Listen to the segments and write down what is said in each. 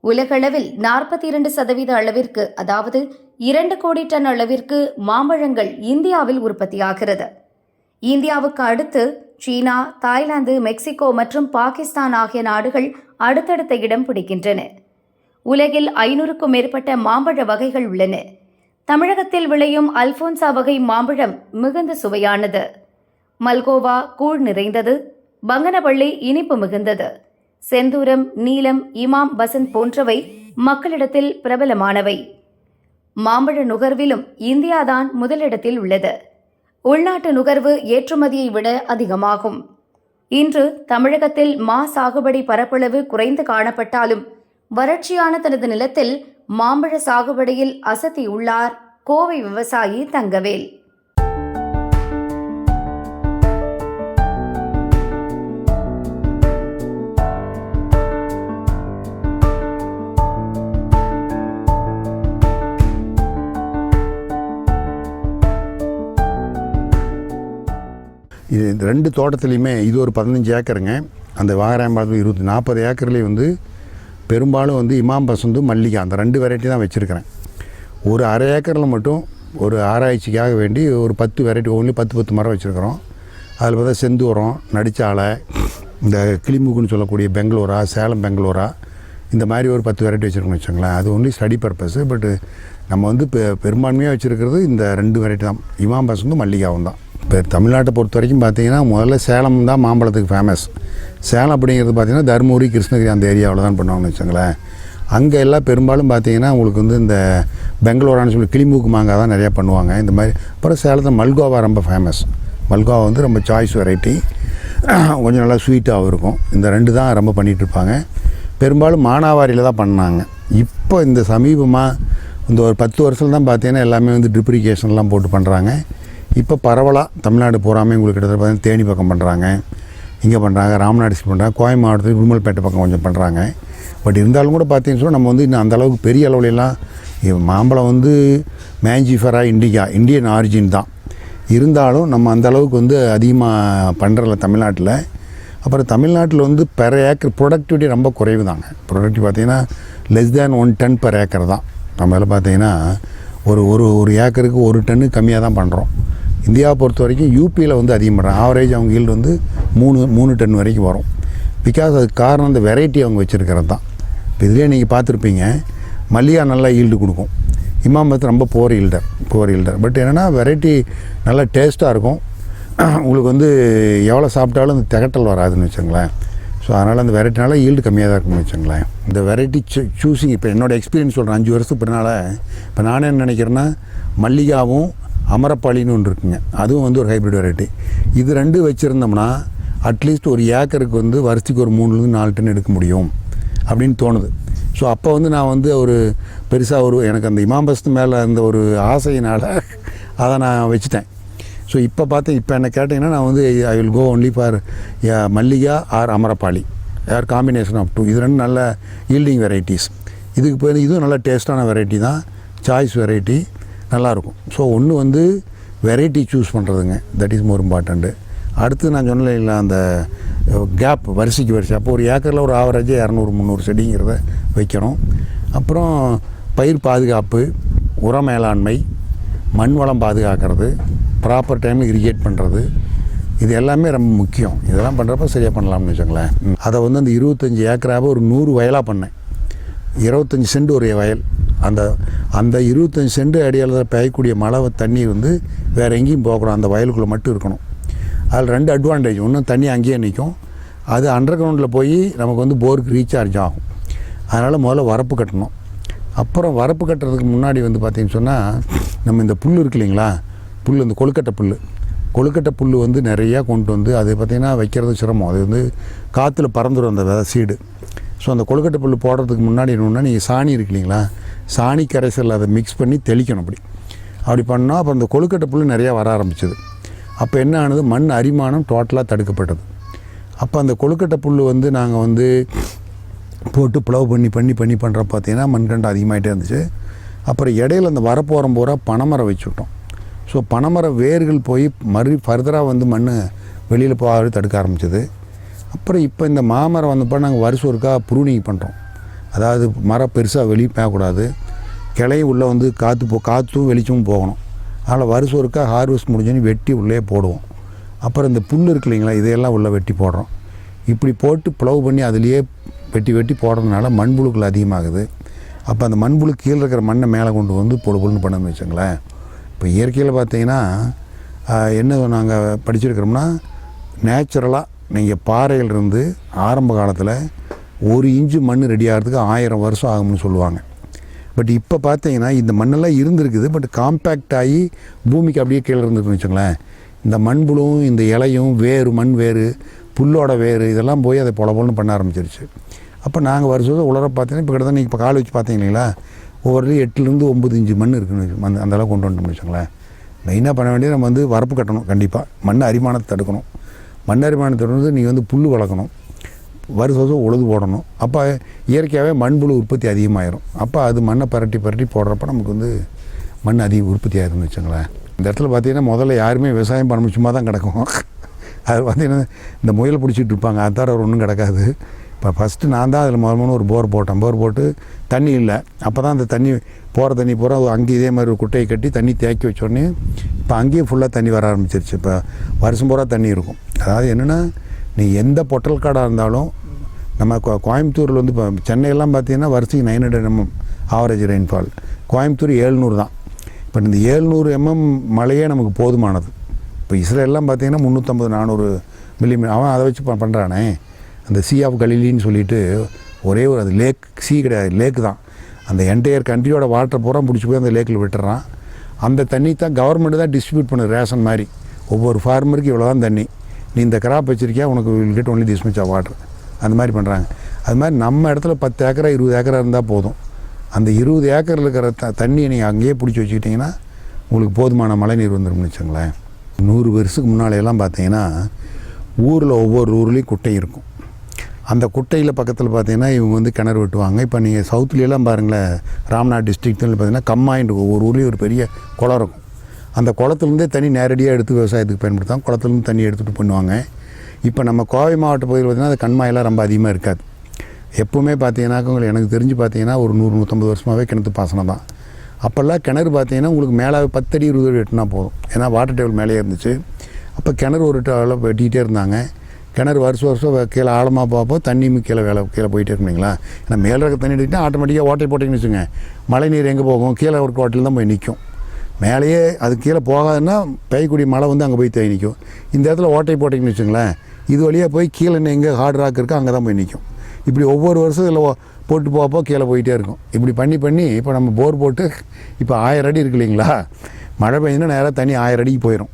உலகளவில் நாற்பத்தி இரண்டு சதவீத அளவிற்கு அதாவது இரண்டு கோடி டன் அளவிற்கு மாம்பழங்கள் இந்தியாவில் உற்பத்தியாகிறது. இந்தியாவுக்கு அடுத்து சீனா தாய்லாந்து மெக்சிகோ மற்றும் பாகிஸ்தான் ஆகிய நாடுகள் அடுத்தடுத்த இடம் பிடிக்கின்றன. உலகில் ஐநூறுக்கும் மேற்பட்ட மாம்பழ வகைகள் உள்ளன. தமிழகத்தில் விளையும் அல்போன்சா வகை மாம்பழம் மிகுந்த சுவையானது. மல்கோவா கூழ் நிறைந்தது. பங்கனவள்ளி இனிப்பு மிகுந்தது. செந்தூரம் நீலம் இமாம் பசந்த் போன்றவை மக்களிடத்தில் பிரபலமானவை. மாம்பழ நுகர்விலும் இந்தியாதான் முதலிடத்தில் உள்ளது. உள்நாட்டு நுகர்வு ஏற்றுமதியை விட அதிகமாகும். இன்று தமிழகத்தில் மா சாகுபடி பரப்பளவு குறைந்து காணப்பட்டாலும் வறட்சியான தனது நிலத்தில் மாம்பழ சாகுபடியில் அசத்தியுள்ளார் கோவை விவசாயி தங்கவேல். இது இந்த ரெண்டு தோட்டத்துலேயுமே இது ஒரு பதினஞ்சு ஏக்கருங்க. அந்த வாகராயம்பாளத்தில் இருபத்தி நாற்பது ஏக்கர்லேயும் வந்து பெரும்பாலும் வந்து இமாம் பசந்து மல்லிகை அந்த ரெண்டு வெரைட்டி தான் வச்சுருக்கிறேன். ஒரு அரை ஏக்கரில் மட்டும் ஒரு ஆராய்ச்சிக்காக வேண்டி ஒரு பத்து வெரைட்டி ஒன்லி பத்து பத்து மரம் வச்சுருக்கிறோம். அதில் பார்த்தா செந்து உரம் நடிச்சாலை இந்த கிளிமுக்குன்னு சொல்லக்கூடிய பெங்களூரா சேலம் பெங்களூரா இந்த மாதிரி ஒரு பத்து வெரைட்டி வச்சுருக்கோம்னு வச்சுங்களேன் அது ஒன்லி ஸ்டடி பர்பஸ் பட்டு நம்ம வந்து பெ பெரும்பான்மையாக வச்சுருக்கிறது இந்த ரெண்டு வெரைட்டி தான். இமாம் பசந்தும் மல்லிகாவும் தான். இப்போ தமிழ்நாட்டை பொறுத்த வரைக்கும் பார்த்தீங்கன்னா முதல்ல சேலம் தான் மாம்பழத்துக்கு ஃபேமஸ் சேலம் அப்படிங்கிறது பார்த்தீங்கன்னா தருமபுரி கிருஷ்ணகிரி அந்த ஏரியாவில் தான் பண்ணுவாங்கன்னு வச்சுங்களேன் அங்கே எல்லாம் பெரும்பாலும் பார்த்தீங்கன்னா உங்களுக்கு வந்து இந்த பெங்களூரான்னு சொல்லி கிளிமூக்கு மாங்காய் தான் நிறையா பண்ணுவாங்க. இந்த மாதிரி அப்புறம் சேலத்தில் மல்கோவா ரொம்ப ஃபேமஸ் மல்கோவா வந்து ரொம்ப சாய்ஸ் வெரைட்டி கொஞ்சம் நல்லா ஸ்வீட்டாகவும் இருக்கும். இந்த ரெண்டு தான் ரொம்ப பண்ணிகிட்ருப்பாங்க பெரும்பாலும் மானாவாரியில் தான் பண்ணாங்க. இப்போ இந்த சமீபமாக இந்த ஒரு பத்து வருஷத்துல தான் பார்த்தீங்கன்னா எல்லாமே வந்து ட்ரிப்ரிகேஷன்லாம் போட்டு பண்ணுறாங்க இப்போ பரவலாக தமிழ்நாடு பூராமே உங்களுக்கு கிட்டத்தட்ட பார்த்தீங்கன்னா தேனி பக்கம் பண்ணுறாங்க இங்கே பண்ணுறாங்க ராமநாடு பண்ணுறாங்க கோயம் மாவட்டத்தில் உடுமல்பேட்டை பக்கம் கொஞ்சம் பண்ணுறாங்க பட் இருந்தாலும் கூட பார்த்தீங்கன்னு சொன்னால் நம்ம வந்து இன்னும் அந்த அளவுக்கு பெரிய அளவுலலாம் மாம்பழம் வந்து மேஞ்சிஃபரா இண்டிகா இந்தியன் ஆரிஜின் தான். இருந்தாலும் நம்ம அந்தளவுக்கு வந்து அதிகமாக பண்ணுறல தமிழ்நாட்டில். அப்புறம் தமிழ்நாட்டில் வந்து பெர் ஏக்கர் ப்ரொடக்டிவிட்டி ரொம்ப குறைவு தாங்க ப்ரொடக்டிவ் பார்த்தீங்கன்னா less than one ton per acre தான். நம்ம இதில் பார்த்தீங்கன்னா ஒரு ஒரு ஒரு ஏக்கருக்கு ஒரு டன்னு கம்மியாக தான் பண்ணுறோம் இந்தியாவை பொறுத்த வரைக்கும் யூபியில் வந்து அதிகம் பண்ணுறாங்க ஆவரேஜ் அவங்க ஈல்டு வந்து மூணு மூணு டன் வரைக்கும் வரும். பிகாஸ் அதுக்கு காரணம் அந்த வெரைட்டி அவங்க வச்சுருக்கிறது தான். இப்போ இதுலேயே நீங்கள் பார்த்துருப்பீங்க மல்லிகா நல்லா ஈல்டு கொடுக்கும். இமாமத்து ரொம்ப poor yielder poor yielder but என்னென்னா வெரைட்டி நல்லா டேஸ்ட்டாக இருக்கும். உங்களுக்கு வந்து எவ்வளோ சாப்பிட்டாலும் அந்த திகட்டல் வராதுன்னு வச்சுங்களேன் ஸோ அதனால் அந்த வெரைட்டினால ஈல்டு கம்மியாக தான் இருக்கும்னு வச்சுங்களேன். இந்த வெரைட்டி சூஸிங் இப்போ என்னோட எக்ஸ்பீரியன்ஸ் சொல்கிறேன் அஞ்சு வருஷத்துக்கு பின்னால் இப்போ நானே என்ன நினைக்கிறேன்னா மல்லிகாவும் அமரப்பாளின்னு ஒன்று இருக்குங்க. அதுவும் வந்து ஒரு ஹைப்ரிட் வெரைட்டி இது ரெண்டு வச்சுருந்தோம்னா அட்லீஸ்ட் ஒரு ஏக்கருக்கு வந்து வருஷத்துக்கு ஒரு மூணுலேருந்து நாலு டன் எடுக்க முடியும் அப்படின்னு தோணுது. ஸோ அப்போ வந்து நான் வந்து ஒரு பெருசாக ஒரு எனக்கு அந்த இமாம்பஸ்து மேலே இருந்த ஒரு ஆசையினால் அதை நான் வச்சுட்டேன். ஸோ இப்போ பார்த்து இப்போ என்ன கேட்டிங்கன்னா நான் வந்து I will go only for Mallika or Amrapali or combination of two இது ரெண்டும் நல்ல ஈல்டிங் வெரைட்டிஸ் இதுக்கு போய் இதுவும் நல்ல டேஸ்ட்டான வெரைட்டி தான். சாய்ஸ் வெரைட்டி நல்லாயிருக்கும். ஸோ ஒன்று வந்து வெரைட்டி சூஸ் பண்ணுறதுங்க தட் இஸ் மோர் இம்பார்ட்டண்ட்டு அடுத்து நான் சொன்னல இல்லை அந்த கேப் வரிசைக்கு வரிசை. அப்போ ஒரு ஏக்கரில் ஒரு ஆவரேஜாக இரநூறு முந்நூறு செடிங்கிறத வைக்கணும். அப்புறம் பயிர் பாதுகாப்பு உர மேலாண்மை மண் வளம் பாதுகாக்கிறது. ப்ராப்பர் டைமில் இரிகேட் பண்ணுறது இது எல்லாமே ரொம்ப முக்கியம். இதெல்லாம் பண்ணுறப்ப சரியாக பண்ணலாம்னு வச்சுங்களேன் அதை வந்து அந்த இருபத்தஞ்சி ஏக்கராக ஒரு நூறு வயலாக பண்ணேன். இருபத்தஞ்சி சென்ட் ஒரு வயல். அந்த அந்த இருபத்தஞ்சி சென்ட் அடியால் பெய்யக்கூடிய மழை தண்ணி வந்து வேறு எங்கேயும் போகக்கூடாது அந்த வயலுக்குள்ளே மட்டும் இருக்கணும். அதில் ரெண்டு அட்வான்டேஜ் ஒன்றும் தண்ணி அங்கேயே நிற்கும் அது அண்டர் கிரவுண்டில் போய் நமக்கு வந்து போருக்கு ரீசார்ஜ் ஆகும். அதனால் முதல்ல வரப்பு கட்டணும். அப்புறம் வரப்பு கட்டுறதுக்கு முன்னாடி வந்து பார்த்திங்கன்னு சொன்னால் நம்ம இந்த புல் இருக்கு இல்லைங்களா? புல் இந்த கொழுக்கட்டை புல் கொழுக்கட்டை புல் வந்து நிறையா கொண்டு வந்து அது பார்த்திங்கன்னா வைக்கிறது சிரமம். அது வந்து காற்றுல பறந்துடும் அந்த விதை சீடு. ஸோ அந்த கொழுக்கட்டை புல் போடுறதுக்கு முன்னாடி என்னென்னா நீங்கள் சாணி இருக்கு இல்லைங்களா? சாணி கரைசலில் அதை மிக்ஸ் பண்ணி தெளிக்கணும் அப்படி. அப்படி பண்ணால் அப்போ அந்த கொழுக்கட்டை புல் நிறையா வர ஆரம்பிச்சது. அப்போ என்ன ஆனது? மண் அரிமானம் டோட்டலாக தடுக்கப்பட்டது. அப்போ அந்த கொழுக்கட்டை புல் வந்து நாங்கள் வந்து போட்டு ப்ளவ் பண்ணி பண்ணி பண்ணி பண்ணுற பார்த்தீங்கன்னா மண்கண்டு அதிகமாகிட்டே இருந்துச்சு. அப்புறம் இடையில அந்த வரப்போகிற பூரா பனைமரம் வச்சு விட்டோம். ஸோ பனைமர வேர்கள் போய் மறு ஃபர்தராக வந்து மண் வெளியில் போகாது தடுக்க ஆரம்பிச்சது. அப்புறம் இப்போ இந்த மாமரம் வந்தப்போ நாங்கள் வருஷம் ஒருக்கா ப்ரூனிங் பண்ணுறோம் அதாவது மரம் பெருசாக வெளியே போகக்கூடாது. கிளையும் உள்ளே வந்து காற்று போ காற்றும் வெளிச்சமும் போகணும். அதனால் வருஷம் ஒருக்கா ஹார்வெஸ்ட் முடிஞ்சோன்னு வெட்டி உள்ளே போடுவோம். அப்புறம் இந்த புல் இருக்கு இல்லைங்களா இதையெல்லாம் உள்ளே வெட்டி போடுறோம். இப்படி போட்டு ப்ளவு பண்ணி அதுலேயே வெட்டி வெட்டி போடுறதுனால மண்புழுக்கள் அதிகமாகுது. அப்போ அந்த மண்புழு கீழே இருக்கிற மண்ணை மேலே கொண்டு வந்து பொழு பொழுன்னு பண்ணணும்னு வச்சுங்களேன் இப்போ இயற்கையில் பார்த்தீங்கன்னா என்ன நாங்கள் படிச்சிருக்கிறோம்னா நேச்சுரலாக நீங்கள் பாறையிலிருந்து ஆரம்ப காலத்தில் ஒரு இன்ச்சு மண் ரெடி ஆகிறதுக்கு ஆயிரம் வருஷம் ஆகும்னு சொல்லுவாங்க. பட் இப்போ பார்த்தீங்கன்னா இந்த மண்ணெல்லாம் இருந்திருக்குது பட் காம்பேக்ட் ஆகி பூமிக்கு அப்படியே கீழே இருந்துருக்குன்னு வச்சுங்களேன். இந்த மண்புழுவும் இந்த இலையும் வேறு மண் வேறு புல்லோட வேறு இதெல்லாம் போய் அதை பொல பொலன்னு பண்ண ஆரம்பிச்சிருச்சு. அப்போ நாங்கள் வருஷம் உலர பார்த்தீங்கன்னா இப்போ கிட்டத்தட்ட நீங்கள் இப்போ கால் வச்சு பார்த்தீங்க இல்லைங்களா? ஒவ்வொரு எட்டுலேருந்து ஒம்பது இஞ்சு மண் இருக்குன்னு வச்சு- அந்த அந்த கொண்டு வந்துட்டோம்னு வச்சுங்களேன் மெயினாக பண்ண வேண்டியது நம்ம வந்து வரப்பு கட்டணும் கண்டிப்பாக மண் அரிமானத்தை தடுக்கணும். மண் அரிமானத்தை வந்து நீங்கள் வந்து புல் வளர்க்கணும். வருஷம் வருஷம் உழுது போடணும். அப்போ இயற்கையாகவே மண்புழு உற்பத்தி அதிகமாகிடும் அப்போ அது மண்ணை பரட்டி பரட்டி போடுறப்ப நமக்கு வந்து மண் அதிக உற்பத்தி ஆகிரும்னு வச்சுங்களேன் இந்த இடத்துல பார்த்தீங்கன்னா முதல்ல யாருமே விவசாயம் பண்ண சும்மா தான் கிடக்கும். அது பார்த்தீங்கன்னா இந்த முயல் பிடிச்சிட்டு இருப்பாங்க. அதோட ஒன்றும் கிடக்காது. இப்போ ஃபஸ்ட்டு நான் தான் அதில் முதல்ல ஒரு போர் போட்டேன். போர் போட்டு தண்ணி இல்லை. அப்போ தான் அந்த தண்ணி போகிற தண்ணி பூரா அங்கேயும் இதே மாதிரி ஒரு குட்டையை கட்டி தண்ணி தேக்கி வச்சோடனே இப்போ அங்கேயும் ஃபுல்லாக தண்ணி வர ஆரம்பிச்சிருச்சு. இப்போ வருஷம் பூரா தண்ணி இருக்கும். அதாவது என்னென்னா நீ எந்த பொட்டல் காடாக இருந்தாலும் நம்ம கோ- கோயம்புத்தூரில் வந்து இப்போ சென்னையெல்லாம் பார்த்தீங்கன்னா வருஷத்துக்கு nine hundred mm average rainfall Coimbatore ஏழ்நூறு தான். இப்போ இந்த ஏழ்நூறு எம்எம் மழையே நமக்கு போதுமானது. இப்போ இஸ்ரேல்லாம் பார்த்தீங்கன்னா முந்நூற்றம்பது நானூறு மில்லிமீட்டர் அவன் அதை வச்சு ப- பண்ணுறானே அந்த சி ஆஃப் கலிலின்னு சொல்லிட்டு ஒரே ஒரு அது லேக் சி கிடையாது லேக் தான். அந்த என்டையர் கண்ட்ரியோட வாட்டர் பூரா பிடிச்சி போய் அந்த லேக்கில் விட்டுறான். அந்த தண்ணி தான் கவர்மெண்ட் தான் டிஸ்ட்ரிபியூட் பண்ணுது ரேஷன் மாதிரி. ஒவ்வொரு ஃபார்மருக்கு இவ்வளோ தான் தண்ணி. நீ இந்த கிராப் வச்சிருக்கியா உனக்கு will get only this much water அந்த மாதிரி பண்ணுறாங்க அது மாதிரி நம்ம இடத்துல பத்து ஏக்கரா இருபது ஏக்கரா இருந்தால் போதும். அந்த இருபது ஏக்கரில் இருக்கிற த தண்ணியை நீங்கள் அங்கேயே பிடிச்சி வச்சுக்கிட்டிங்கன்னா உங்களுக்கு போதுமான மழை நீர் வந்துரும்னு வச்சுங்களேன் நூறு வருஷத்துக்கு முன்னாலையெல்லாம் பார்த்தீங்கன்னா ஊரில் ஒவ்வொரு ஊர்லேயும் குட்டை இருக்கும். அந்த குட்டையில் பக்கத்தில் பார்த்தீங்கன்னா இவங்க வந்து கிணறு வெட்டுவாங்க. இப்போ நீங்கள் சவுத்துலேயெல்லாம் பாருங்களேன் ராம்நாத் டிஸ்ட்ரிக்ட்னு பார்த்தீங்கன்னா கம்மாயிண்ட் ஒவ்வொரு ஊர்லேயும் ஒரு பெரிய குளம் இருக்கும். அந்த குளத்துலேருந்தே தண்ணி நேரடியாக எடுத்து விவசாயத்துக்கு பயன்படுத்தாங்க குளத்துலேருந்து தண்ணி எடுத்துகிட்டு பண்ணுவாங்க இப்போ நம்ம கோவை மாவட்ட பகுதியில் பார்த்தீங்கன்னா அது கண்மாயெல்லாம் ரொம்ப அதிகமாக இருக்காது. எப்போவுமே பார்த்தீங்கன்னாக்க உங்களுக்கு எனக்கு தெரிஞ்சு பார்த்தீங்கன்னா ஒரு நூறு நூற்றம்பது வருஷமாகவே கிணத்து பாசனம் தான். அப்போல்லாம் கிணறு பார்த்தீங்கன்னா உங்களுக்கு மேலே பத்தடி இருபது அடி வெட்டினா போதும். ஏன்னா வாட்டர் டேபிள் மேலேயே இருந்துச்சு. அப்போ கிணறு ஒரு அளவு வெட்டிக்கிட்டே இருந்தாங்க. கிணறு வருஷம் வருஷம் கீழே ஆழமாக பார்ப்போம். தண்ணியும் கீழே வேலை கீழே போயிட்டே இருக்குங்களா ஏன்னா மேலே இருக்க தண்ணி எடுத்துக்கிட்டால் ஆட்டோமேட்டிக்காக ஓட்டை போட்டிங்கன்னு வச்சுங்க மழை நீர் எங்கே போகும்? கீழே ஒரு ஓட்டையில் தான் போய் நிற்கும் மேலேயே அது கீழே போகாதுன்னா பெய்யக்கூடிய மழை வந்து அங்கே போய் தேங்கி நிற்கும் இந்த இடத்துல ஓட்டை போட்டிங்கன்னு வச்சுங்களேன் இது வழியாக போய் கீழே இன்னும் எங்கே ஹார்ட் ராக் இருக்கோ அங்கே தான் போய் நிற்கும் இப்படி ஒவ்வொரு வருஷம் இதில் போட்டு போகப்போ கீழே போயிட்டே இருக்கும். இப்படி பண்ணி பண்ணி இப்போ நம்ம போர் போட்டு இப்போ ஆயிரம் அடி இருக்கு இல்லைங்களா? மழை பெய்ஞ்சுன்னா நேராக தண்ணி ஆயிரம் அடிக்கு போயிடும்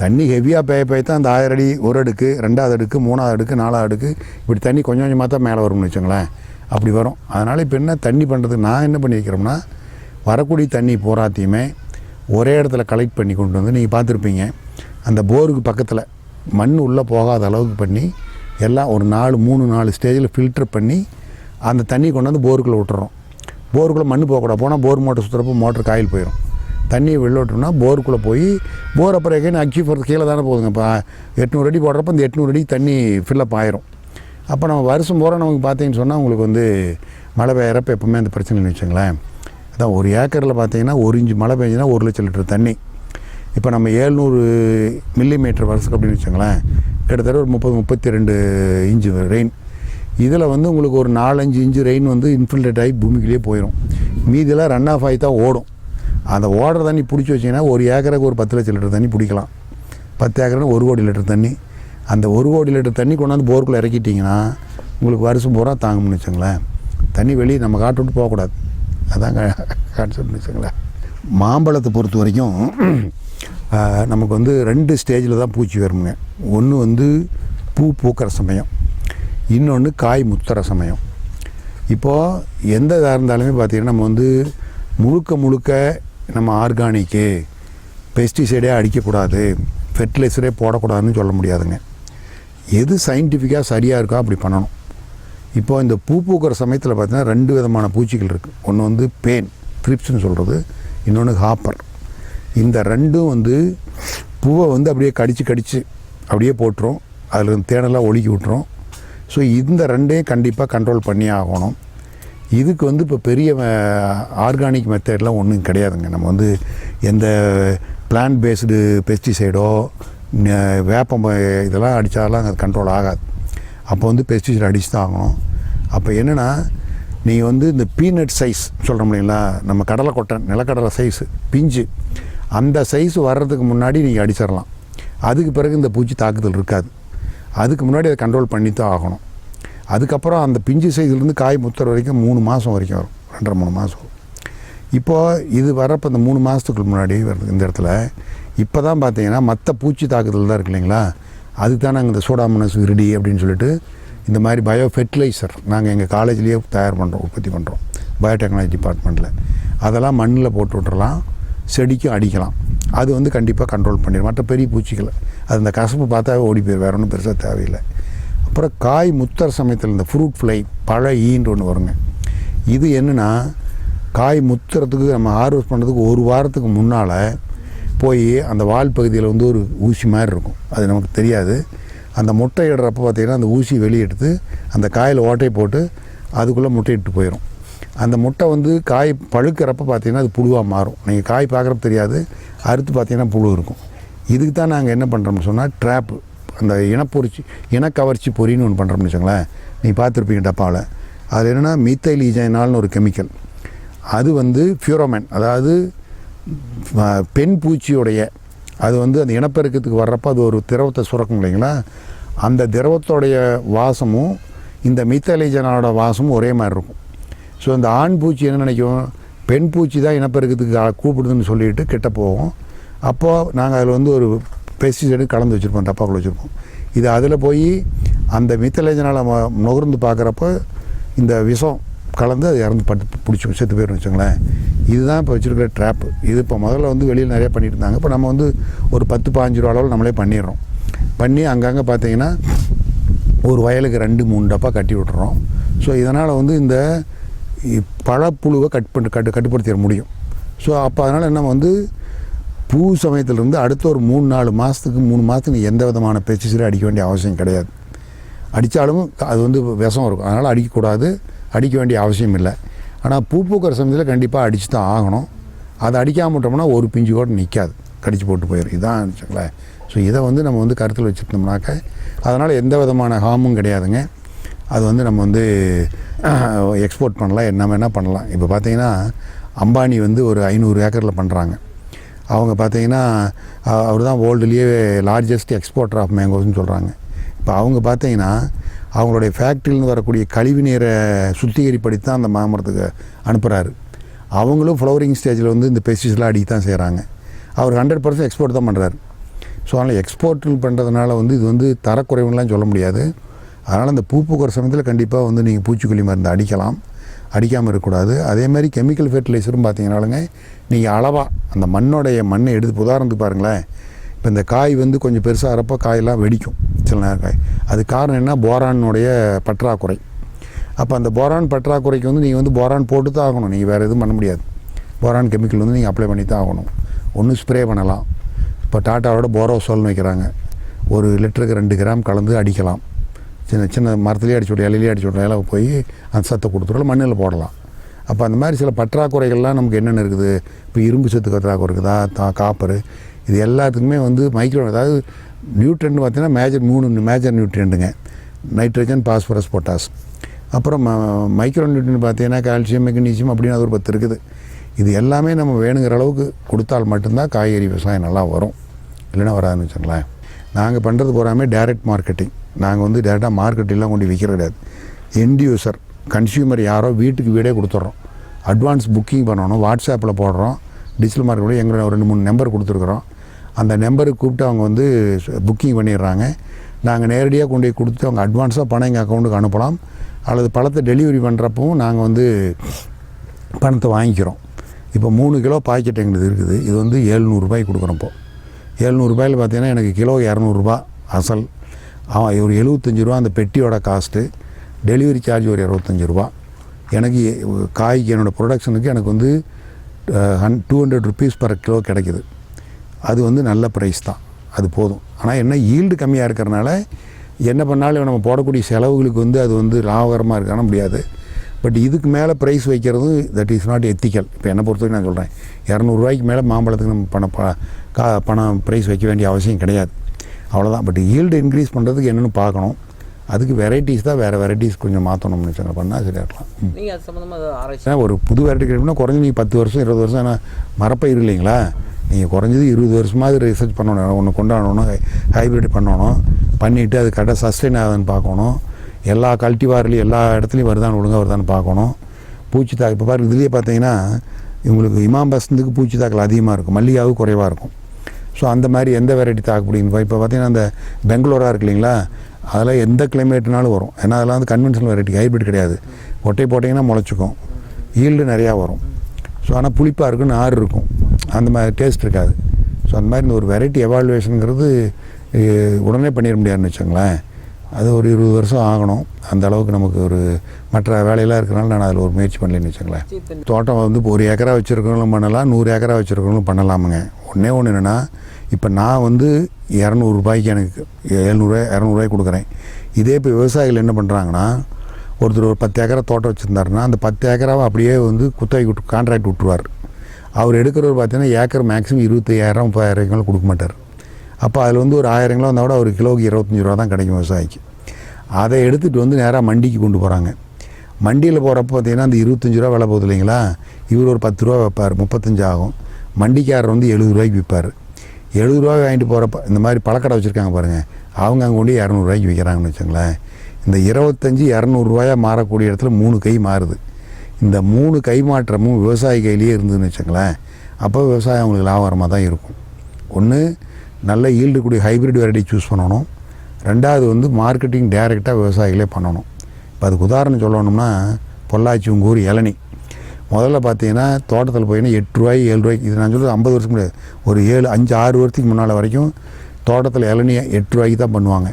தண்ணி ஹெவியாக பெய்ய பெய்ய தான் அந்த ஆயிரம் அடி ஒரு அடுக்கு ரெண்டாவது அடுக்கு மூணாவது அடுக்கு நாலாவது அடுக்கு இப்படி தண்ணி கொஞ்சம் கொஞ்சமாக தான் மேலே வரும்னு வச்சுங்களேன். அப்படி வரும். அதனால் இப்போ என்ன தண்ணி பண்ணுறதுக்கு நான் என்ன பண்ணி வைக்கிறோம்னா வரக்கூடிய தண்ணி பூராத்தையுமே ஒரே இடத்துல கலெக்ட் பண்ணி கொண்டு வந்து நீங்கள் பார்த்துருப்பீங்க. அந்த போருக்கு பக்கத்தில் மண் உள்ளே போகாத அளவுக்கு பண்ணி எல்லாம் ஒரு நாலு மூணு நாலு ஸ்டேஜில் ஃபில்டர் பண்ணி அந்த தண்ணி கொண்டு வந்து போருக்குள்ளே விட்டுறோம். போருக்குள்ளே மண் போகக்கூடாது. போனால் போர் மோட்டர் சுற்றுறப்போ மோட்டர் காயில் போயிடும் தண்ணியை வெளில விட்டோம்னா போருக்குள்ளே போய் போர் அப்புறம் எகைன் அக்கி போகிறது கீழே தானே போகுதுங்க. இப்போ எட்நூறு அடி போடுறப்ப இந்த எட்நூறு அடி தண்ணி ஃபில்லப் ஆயிரும். அப்போ நம்ம வருஷம் பூரா நமக்கு பார்த்தீங்கன்னு சொன்னால் உங்களுக்கு வந்து மழை பெய்யறப்ப எப்பவுமே அந்த பிரச்சனை வச்சுங்களேன் அதான் ஒரு ஏக்கரில் பார்த்தீங்கன்னா ஒரு இன்ச்சு மழை பெஞ்சுன்னா ஒரு லட்சம் லிட்டர் தண்ணி. இப்போ நம்ம ஏழ்நூறு மில்லி மீட்டர் வருஷத்துக்கு அப்படின்னு வச்சுங்களேன் கிட்டத்தட்ட ஒரு முப்பது முப்பத்தி ரெண்டு இன்ச்சு ரெயின் இதில் வந்து உங்களுக்கு ஒரு நாலஞ்சு இன்ச்சு ரெயின் வந்து இன்ஃபில்ட்ரேட் ஆகி பூமிக்குள்ளேயே போயிடும் மீதியெல்லாம் ரன் ஆஃப் ஆகி தான் ஓடும். அந்த ஓடுற தண்ணி பிடிச்சி வச்சிங்கன்னா ஒரு ஏக்கருக்கு ஒரு பத்து லட்சம் லிட்டர் தண்ணி பிடிக்கலாம். பத்து ஏக்கர்னு ஒரு கோடி லிட்டர் தண்ணி. அந்த ஒரு கோடி லிட்டர் தண்ணி கொண்டாந்து போருக்குள்ளே இறக்கிட்டிங்கன்னா உங்களுக்கு வருஷம் பூரா தாங்கும்னு வச்சுங்களேன் தண்ணி வெளியே நம்ம காட்டு விட்டு போகக்கூடாது. அதான் கான்செப்ட்னு வச்சுங்களேன் மாம்பழத்தை பொறுத்த வரைக்கும் நமக்கு வந்து ரெண்டு ஸ்டேஜில் தான் பூச்சி வருமுங்க ஒன்று வந்து பூ பூக்கிற சமயம். இன்னொன்று காய் முத்துற சமயம். இப்போது எந்த இதாக இருந்தாலுமே பார்த்திங்கன்னா நம்ம வந்து முழுக்க முழுக்க நம்ம ஆர்கானிக்கு பெஸ்டிசைடே அடிக்கக்கூடாது ஃபெர்டிலைசரே போடக்கூடாதுன்னு சொல்ல முடியாதுங்க. எது சயின்டிஃபிக்காக சரியாக இருக்கோ அப்படி பண்ணணும். இப்போ இந்த பூ பூக்கிற சமயத்தில் பார்த்தீங்கன்னா ரெண்டு விதமான பூச்சிகள் இருக்குது ஒன்று வந்து பேன் த்ரிப்ஸ்னு சொல்கிறது இன்னொன்று ஹாப்பர் இந்த ரெண்டும் வந்து பூவை வந்து அப்படியே கடித்து கடித்து அப்படியே போட்டுரும். அதில் தேனெல்லாம் ஒழுக்கி விட்டுரும். ஸோ இந்த ரெண்டையும் கண்டிப்பாக கண்ட்ரோல் பண்ணி ஆகணும். இதுக்கு வந்து இப்போ பெரிய ஆர்கானிக் மெத்தட்லாம் ஒன்றும் கிடையாதுங்க. நம்ம வந்து எந்த பிளான்ட் பேஸ்டு பெஸ்டிசைடோ வேப்பம் இதெல்லாம் அடித்தாலாம் அது கண்ட்ரோல் ஆகாது. அப்போ வந்து பெஸ்டிசைட் அடிச்சு தான் ஆகணும். அப்போ என்னென்னா நீங்கள் வந்து இந்த பீனட் சைஸ் சொல்கிறோம் இல்லைங்களா நம்ம கடலை கொட்டை நிலக்கடலை சைஸு பிஞ்சு அந்த சைஸ் வர்றதுக்கு முன்னாடி நீங்கள் அடிச்சிடலாம். அதுக்கு பிறகு இந்த பூச்சி தாக்குதல் இருக்காது. அதுக்கு முன்னாடி அதை கண்ட்ரோல் பண்ணி தான் ஆகணும். அதுக்கப்புறம் அந்த பிஞ்சு சைஸ்லேருந்து காய் முத்துற வரைக்கும் மூணு மாதம் வரைக்கும் வரும். ரெண்டரை மூணு மாதம் வரும் இப்போது இது வரப்போ இந்த மூணு மாதத்துக்கு முன்னாடி வருது இந்த இடத்துல. இப்போ தான் பார்த்தீங்கன்னா மற்ற பூச்சி தாக்குதல் தான் இருக்கு இல்லைங்களா? அதுக்கு தான் நாங்கள் இந்த சோடாமனஸ் விருடி அப்படின்னு சொல்லிட்டு இந்த மாதிரி பயோ ஃபெர்டிலைசர் நாங்கள் எங்கள் காலேஜ்லேயே தயார் பண்ணுறோம் உற்பத்தி பண்ணுறோம் பயோடெக்னாலஜி டிபார்ட்மெண்ட்டில் அதெல்லாம் மண்ணில் போட்டு விட்டுறலாம் செடிக்கும் அடிக்கலாம். அது வந்து கண்டிப்பாக கண்ட்ரோல் பண்ணிடும் மற்ற பெரிய பூச்சிகளை அது இந்த கசப்பு பார்த்தாவே ஓடி போயிடும் வேற ஒன்றும் பெருசாக தேவையில்லை. அப்புறம் காய் முத்தர சமயத்தில் இந்த ஃப்ரூட் ஃப்ளை பழ ஈன்று ஒன்று வருங்க. இது என்னென்னா காய் முத்துறதுக்கு நம்ம ஹார்வெஸ்ட் பண்ணுறதுக்கு ஒரு வாரத்துக்கு முன்னால் போய் அந்த வால் பகுதியில் வந்து ஒரு ஊசி மாதிரி இருக்கும். அது நமக்கு தெரியாது. அந்த முட்டை இடுறப்ப பார்த்திங்கன்னா அந்த ஊசி வெளியே எடுத்து அந்த காயில் ஓட்டை போட்டு அதுக்குள்ளே முட்டையிட்டு போயிடும் அந்த முட்டை வந்து காய் பழுக்கிறப்ப பார்த்தீங்கன்னா அது புழுவாக மாறும். நீங்கள் காய் பார்க்குறப்ப தெரியாது. அறுத்து பார்த்தீங்கன்னா புழு இருக்கும். இதுக்கு தான் நாங்கள் என்ன பண்ணுறோம்னு சொன்னால் ட்ராப்பு அந்த இனப்பொறிச்சி இனக்கவர்ச்சி பொறின்னு ஒன்று பண்ணுறோம்னு வச்சுங்களேன் நீங்கள் பார்த்துருப்பீங்க டப்பாவில் அது என்னென்னா மீத்தைல் ஒரு கெமிக்கல் அது வந்து ஃபியூரோமேன் அதாவது பெண் பூச்சியுடைய அது வந்து அந்த இனப்பெருக்கத்துக்கு வர்றப்ப அது ஒரு திரவத்தை சுரக்கும் இல்லைங்களா? அந்த திரவத்தோடைய வாசமும் இந்த மீத்தலைஜனோட வாசமும் ஒரே மாதிரி இருக்கும். ஸோ இந்த ஆண் பூச்சி என்ன நினைக்கும்? பெண் பூச்சி தான் இனப்பெருக்கத்துக்கு கூப்பிடுதுன்னு சொல்லிட்டு கிட்ட போவோம். அப்போது நாங்கள் அதில் வந்து ஒரு பெஸ்டிசைடு கலந்து வச்சுருப்போம் டப்பாக்குள்ள வச்சுருப்போம். இது அதில் போய் அந்த மித்தலேஜனால் நுகர்ந்து பார்க்குறப்ப இந்த விஷம் கலந்து அது இறந்து பட்டு பிடிச்சி செத்து போயிடும் வச்சுங்களேன் இதுதான் இப்போ வச்சுருக்கிற ட்ராப்பு இது இப்போ முதல்ல வந்து வெளியில் நிறையா பண்ணிட்டு இருந்தாங்க இப்போ நம்ம வந்து ஒரு பத்து பாஞ்சு ரூபா அளவில் நம்மளே பண்ணிடுறோம். பண்ணி அங்கங்கே பார்த்தீங்கன்னா ஒரு வயலுக்கு ரெண்டு மூணு டப்பா கட்டி விட்டுறோம். ஸோ இதனால் வந்து இந்த இ- பழப்புழுவை கட் பண்ணி கட்டு கட்டுப்படுத்திட முடியும். ஸோ அப்போ அதனால் என்ன வந்து பூ சமயத்திலிருந்து அடுத்த ஒரு மூணு நாலு மாதத்துக்கு மூணு மாதத்துக்கு எந்த விதமான பெஸ்டிசைடும் அடிக்க வேண்டிய அவசியம் கிடையாது. அடித்தாலும் அது வந்து விஷம் இருக்கும். அதனால் அடிக்கக்கூடாது. அடிக்க வேண்டிய அவசியம் இல்லை. ஆனால் பூ பூக்கிற சமயத்தில் கண்டிப்பாக அடித்து தான் ஆகணும். அதை அடிக்காம விட்டோம்னா ஒரு பிஞ்சு கூட நிற்காது கடிச்சு போட்டு போயிடும் இதான் வச்சுங்களேன் ஸோ இதை வந்து நம்ம வந்து கருத்தில் வச்சுருந்தோம்னாக்க அதனால் எந்த விதமான ஹார்மும் கிடையாதுங்க. அது வந்து நம்ம வந்து எக்ஸ்போர்ட் பண்ணலாம். என்ன வேணால் பண்ணலாம். இப்போ பார்த்தீங்கன்னா அம்பானி வந்து ஒரு ஐநூறு ஏக்கரில் பண்ணுறாங்க அவங்க பார்த்தீங்கன்னா அவர் தான் வேர்ல்டுலேயே லார்ஜஸ்ட் எக்ஸ்போர்ட்டர் ஆஃப் மேங்கோஸ்னு சொல்கிறாங்க இப்போ அவங்க பார்த்தீங்கன்னா அவங்களுடைய ஃபேக்ட்ரியிலேருந்து வரக்கூடிய கழிவு நீரை சுத்திகரிப்படி தான் அந்த மாமரத்துக்கு அனுப்புகிறாரு அவங்களும் ஃப்ளவரிங் ஸ்டேஜில் வந்து இந்த பெஸ்டிசைட்லாம் அடிக்க தான் செய்கிறாங்க அவர் ஹண்ட்ரட் பர்சன்ட் எக்ஸ்போர்ட் தான் பண்ணுறாரு ஸோ அதனால் எக்ஸ்போர்ட் பண்ணுறதுனால வந்து இது வந்து தரக்குறைவுலாம் சொல்ல முடியாது. அதனால் அந்த பூ சமயத்தில் கண்டிப்பாக வந்து நீங்கள் பூச்சிக்கொல்லி மருந்து அடிக்கலாம். அடிக்காமல் இருக்கக்கூடாது. அதே மாதிரி கெமிக்கல் ஃபெர்டிலைசரும் பார்த்தீங்கனாலுங்க நீங்கள் அளவாக அந்த மண்ணோடைய மண்ணை எடுத்து உதாரணத்துக்கு பாருங்களேன். இப்போ இந்த காய் வந்து கொஞ்சம் பெருசாக இருப்போ காயெல்லாம் வெடிக்கும் சில நேரம் காய். அது காரணம் என்ன? போரானுடைய பற்றாக்குறை. அப்போ அந்த போரான் பற்றாக்குறைக்கு வந்து நீங்கள் வந்து போரான் போட்டு தான் ஆகணும். நீங்கள் வேறு எதுவும் பண்ண முடியாது. போரான் கெமிக்கல் வந்து நீங்கள் அப்ளை பண்ணி தான் ஆகணும். ஒன்று ஸ்ப்ரே பண்ணலாம். இப்போ டாட்டாவோட போரோசோல்னு வைக்கிறாங்க. ஒரு லிட்டருக்கு ரெண்டு கிராம் கலந்து அடிக்கலாம். சின்ன சின்ன மரத்துலேயே அடிச்சு விட்ற இலையிலேயே அடிச்சு விட்ற இலை போய் அந்த சத்தை கொடுத்துருவோம் மண்ணில் போடலாம். அப்போ அந்த மாதிரி சில பற்றாக்குறைகள்லாம் நமக்கு என்னென்ன இருக்குது? இப்போ இரும்பு சத்து பற்றாக்குறை இருக்குதா? தா காப்பர். இது எல்லாத்துக்குமே வந்து மைக்ரோ அதாவது நியூட்ரன் பார்த்தீங்கன்னா மேஜர் மூணு மேஜர் நியூட்ரியண்ட்டுங்க நைட்ரஜன் பாஸ்பரஸ் பொட்டாஸ் அப்புறம் மைக்ரோ நியூட்ரியன் பார்த்தீங்கன்னா கால்சியம் மெக்னீசியம் அப்படின்னு அது ஒரு பத்து இருக்குது. இது எல்லாமே நம்ம வேணுங்கிற அளவுக்கு கொடுத்தால் மட்டும்தான் காய்கறி விவசாயம் நல்லா வரும். இல்லைன்னா வராதுன்னு வச்சுங்களேன் நாங்கள் பண்ணுறது போகாமே டைரக்ட் மார்க்கெட்டிங் நாங்கள் வந்து டேரெக்டாக மார்க்கெட்டிங்லாம் கொண்டு விற்கிற கிடையாது. எண்ட்யூசர் கன்சியூமர் யாரோ வீட்டுக்கு வீடே கொடுத்துட்றோம். அட்வான்ஸ் புக்கிங் பண்ணணும் வாட்ஸ்அப்பில் போடுறோம். டிஜிட்டல் மார்க்கெட்டில் எங்களை ரெண்டு மூணு நம்பர் கொடுத்துருக்குறோம். அந்த நம்பருக்கு கூப்பிட்டு அவங்க வந்து புக்கிங் பண்ணிடுறாங்க. நாங்கள் நேரடியாக கொண்டு போய் கொடுத்து அவங்க அட்வான்ஸாக பணம் எங்கள் அக்கௌண்ட்டுக்கு அனுப்பலாம். அல்லது பழத்தை டெலிவரி பண்ணுறப்பவும் நாங்கள் வந்து பணத்தை வாங்கிக்கிறோம். இப்போ மூணு கிலோ பாக்கெட் எங்களுக்கு இருக்குது. இது வந்து ஏழ்நூறுபாய்க்கு கொடுக்குறோம் இப்போது எழுநூறுபாயில் பார்த்தீங்கன்னா எனக்கு கிலோ இரநூறுபா அசல். அவன் ஒரு எழுபத்தஞ்சி ரூபா அந்த பெட்டியோட காஸ்ட்டு. டெலிவரி சார்ஜ் ஒரு இருபத்தஞ்சி ரூபா. எனக்கு காய்க்கு என்னோடய ப்ரொடக்ஷனுக்கு எனக்கு வந்து ஹன் two hundred rupees per kilo கிடைக்கிது. அது வந்து நல்ல ப்ரைஸ் தான். அது போதும். ஆனால் என்ன ஈல்டு கம்மியாக இருக்கிறனால என்ன பண்ணாலும் நம்ம போடக்கூடிய செலவுகளுக்கு வந்து அது வந்து லாபகரமாக இருக்கான முடியாது. பட் இதுக்கு மேலே ப்ரைஸ் வைக்கிறது தட் இஸ் நாட் எத்திக்கல் இப்போ என்னை பொறுத்தவரைக்கும் நான் சொல்கிறேன் இரநூறுவாய்க்கு மேலே மாம்பழத்துக்கு நம்ம பணம் ப- கா பணம் ப்ரைஸ் வைக்க வேண்டிய அவசியம் கிடையாது. அவ்வளோதான் பட் ஈல்டு இன்க்ரீஸ் பண்ணுறதுக்கு என்னென்னு பார்க்கணும். அதுக்கு வெரைட்டிஸ் தான் வேறு வெரைட்டிஸ் கொஞ்சம் மாற்றணும்னு வச்சுங்க பண்ணால் சரியாக இருக்கலாம். நீங்கள் அது சம்மந்தமாக ஏதாவது ஆராய்ச்சி ஏன்னா ஒரு புது வெரைட்டி கிடைக்கும்னா குறைஞ்சி நீங்கள் பத்து வருஷம் இருபது வருஷம் ஏன்னா மரப்பயிர் இல்லைங்களா? நீங்கள் குறைஞ்சது இருபது வருஷமாவது ரிசர்ச் பண்ணணும். ஒன்று கொண்டாடணும் ஹைப்ரிட் பண்ணணும். பண்ணிவிட்டு அது கரெக்டாக சஸ்டெயின் ஆகுதுன்னு பார்க்கணும். எல்லா கல்டிவார்லையும் எல்லா இடத்துலையும் வருதான்னு ஒழுங்காக வருதான்னு பார்க்கணும். பூச்சி தாக்கு இப்போ பாருங்கள் இதுலேயே பார்த்தீங்கன்னா இவங்களுக்கு இமாம் பசந்துக்கு பூச்சி தாக்கல் அதிகமாக இருக்கும். மல்லிகாவும் குறைவாக இருக்கும். ஸோ அந்த மாதிரி எந்த வெரைட்டி தாக்கு பிடிக்கும் இப்போ பார்த்தீங்கன்னா அந்த பெங்களூராக இருக்கு இல்லைங்களா? அதெல்லாம் எந்த கிளைமேட்னாலும் வரும். ஏன்னா அதெல்லாம் வந்து கன்வென்ஷனல் வெரைட்டி ஹைப்ரிட் கிடையாது. ஒட்டை போட்டிங்கன்னா முளைச்சிக்கும். ஈல்டு நிறையா வரும். ஸோ ஆனால் புளிப்பாக இருக்குன்னு ஆறு இருக்கும். அந்த மாதிரி டேஸ்ட் இருக்காது. ஸோ அந்த மாதிரி இந்த ஒரு வெரைட்டி எவால்வேஷனுங்கிறது உடனே பண்ணிட முடியாதுன்னு வச்சுங்களேன் அது ஒரு இருபது வருஷம் ஆகணும். அந்த அளவுக்கு நமக்கு ஒரு மற்ற வேலையெல்லாம் இருக்கிறனால நான் அதில் ஒரு முயற்சி பண்ணலன்னு வச்சுங்களேன் தோட்டம் வந்து இப்போ ஒரு ஏக்கரா வச்சுருக்கவங்களும் பண்ணலாம் நூறு ஏக்கரா வச்சுருக்கவங்களும் பண்ணலாமுங்க. ஒன்றே ஒன்று என்னென்னா இப்போ நான் வந்து இரநூறுபாய்க்கு எனக்கு எழுநூறுவா இரநூறுவாய்க்கு கொடுக்குறேன். இதே இப்போ விவசாயிகள் என்ன பண்ணுறாங்கன்னா ஒருத்தர் ஒரு பத்து ஏக்கரா தோட்டம் வச்சுருந்தாருன்னா அந்த பத்து ஏக்கராவை அப்படியே வந்து குத்தகை விட்டு கான்ட்ராக்ட் விட்டுருவார். அவர் எடுக்கிறவர் பார்த்தீங்கன்னா ஏக்கர் மேக்ஸிமம் இருபத்தையாயிரம் முப்பதாயிரம் கொடுக்க மாட்டார். அப்போ அதில் வந்து ஒரு ஆயிரம் கிலோ வந்தால் கூட ஒரு கிலோவுக்கு இருபத்தஞ்சி ரூபா தான் கிடைக்கும் விவசாயிக்கு. அதை எடுத்துகிட்டு வந்து நேராக மண்டிக்கு கொண்டு போகிறாங்க. மண்டியில் போகிறப்ப பார்த்தீங்கன்னா அந்த இருபத்தஞ்சி ரூபா விலை போகுது இல்லைங்களா? இவர் ஒரு பத்து ரூபா வைப்பார் முப்பத்தஞ்சு ஆகும். மண்டிக்காரர் வந்து எழுபது ரூபாய்க்கு விற்பார். எழுபது ரூபாய் வாங்கிட்டு போகிறப்ப இந்த மாதிரி பழக்கடை வச்சுருக்காங்க பாருங்கள் அவங்க அங்கே கொண்டு இரநூறுவாய்க்கு விற்கிறாங்கன்னு வச்சுங்களேன் இந்த இருபத்தஞ்சி இரநூறுவாயா மாறக்கூடிய இடத்துல மூணு கை மாறுது. இந்த மூணு கை மாற்றமும் விவசாயி கையிலேயே இருந்ததுன்னு வச்சுங்களேன் அப்போ விவசாயம் அவங்களுக்கு லாபகரமாக தான் இருக்கும். ஒன்று நல்ல ஈல்டு கூடிய ஹைப்ரிட் வெரைட்டி சூஸ் பண்ணணும். ரெண்டாவது வந்து மார்க்கெட்டிங் டைரெக்டாக விவசாயிகளே பண்ணணும். இப்போ அதுக்கு உதாரணம் சொல்லணும்னா பொள்ளாச்சி உங்கள் ஊர் இளநி. முதல்ல பார்த்தீங்கன்னா தோட்டத்தில் போயின்னா எட்டு ரூபாய் ஏழு ரூபாய்க்கு இது நான் சொல்கிறது ஐம்பது வருஷம் கிடையாது ஒரு ஏழு அஞ்சு ஆறு வருஷத்துக்கு முன்னால் வரைக்கும் தோட்டத்தில் இளநியை எட்டு ரூபாய்க்கு தான் பண்ணுவாங்க.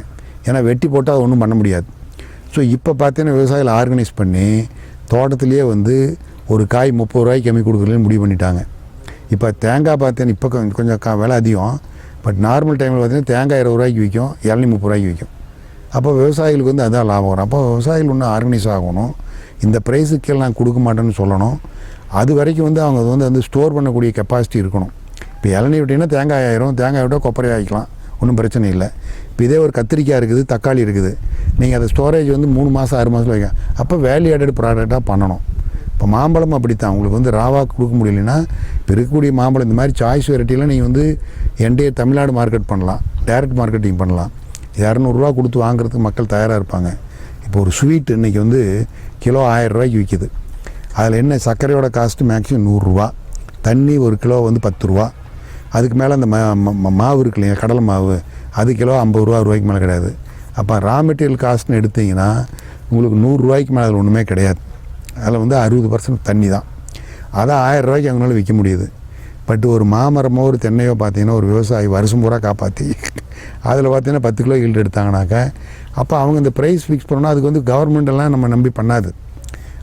ஏன்னா வெட்டி போட்டால் அது ஒன்றும் பண்ண முடியாது. ஸோ இப்போ பார்த்தீங்கன்னா விவசாயிகள் ஆர்கனைஸ் பண்ணி தோட்டத்திலேயே வந்து ஒரு காய் முப்பது ரூபாய்க்கு கம்மி கொடுக்குறதுன்னு முடிவு பண்ணிட்டாங்க. இப்போ தேங்காய் பார்த்தீங்கன்னா இப்போ கொஞ்சம் விலை அதிகம். பட் நார்மல் டைமில் பார்த்தீங்கன்னா தேங்காய் இருபது ரூபாய்க்கு விற்கும் இளநி முப்பது ரூபாய்க்கு விற்கும் அப்போ விவசாயிகளுக்கு வந்து அதான் லாபம் வரும். அப்போ விவசாயிகள் ஒன்று ஆர்கனைஸ் ஆகணும். இந்த ப்ரைஸுக்கு நான் கொடுக்க மாட்டேன்னு சொல்லணும். அது வரைக்கும் வந்து அவங்க வந்து வந்து ஸ்டோர் பண்ணக்கூடிய கெப்பாசிட்டி இருக்கணும். இப்போ இளநீ விட்டிங்கன்னா தேங்காய் ஆயிரும். தேங்காய் விட்டால் கொப்பரை ஆகிக்கலாம் ஒன்றும் பிரச்சனை இல்லை. இப்போ இதே ஒரு கத்திரிக்காய் இருக்குது தக்காளி இருக்குது. நீங்கள் அதை ஸ்டோரேஜ் வந்து மூணு மாதம் ஆறு மாதத்தில் வைக்க அப்போ வேல்யூ ஆடட் ப்ராடக்டாக பண்ணணும். இப்போ மாம்பழம் அப்படித்தான். உங்களுக்கு வந்து ராவா கொடுக்க முடியலன்னா இப்போ இருக்கக்கூடிய மாம்பழம் இந்த மாதிரி சாய்ஸ் வெரைட்டிலாம் நீங்கள் வந்து என்டைய தமிழ்நாடு மார்க்கெட் பண்ணலாம். டைரக்ட் மார்க்கெட்டிங் பண்ணலாம். இரநூறுவா கொடுத்து வாங்குறதுக்கு மக்கள் தயாராக இருப்பாங்க. இப்போ ஒரு ஸ்வீட் இன்றைக்கி வந்து கிலோ ஆயரூவாய்க்கு விற்கிது அதில் என்ன? சர்க்கரையோட காஸ்ட்டு மேக்ஸிமம் நூறுரூவா. தண்ணி ஒரு கிலோ வந்து பத்து ரூபா அதுக்கு மேலே அந்த ம- மாவு இருக்கு இல்லைங்க கடலை மாவு. அது கிலோ ஐம்பது ரூபா ரூபாய்க்கு மேலே கிடையாது. அப்போ ரா மெட்டீரியல் காஸ்ட்னு எடுத்தீங்கன்னா உங்களுக்கு நூறுரூவாய்க்கு மேலே அதில் ஒன்றுமே கிடையாது. அதில் வந்து அறுபது பர்சன்ட் தண்ணி தான். அதை ஆயிரம் ரூபாய்க்கு அவங்களால விற்க முடியுது. பட் ஒரு மாமரமோ ஒரு தென்னையோ பார்த்தீங்கன்னா ஒரு விவசாயி வருஷம் பூரா காப்பாற்றி அதில் பார்த்தீங்கன்னா பத்து கிலோ ஈல்டு எடுத்தாங்கனாக்கா அப்போ அவங்க இந்த ப்ரைஸ் ஃபிக்ஸ் பண்ணணும் அதுக்கு வந்து கவர்மெண்ட்டெல்லாம் நம்ம நம்பி பண்ணாது.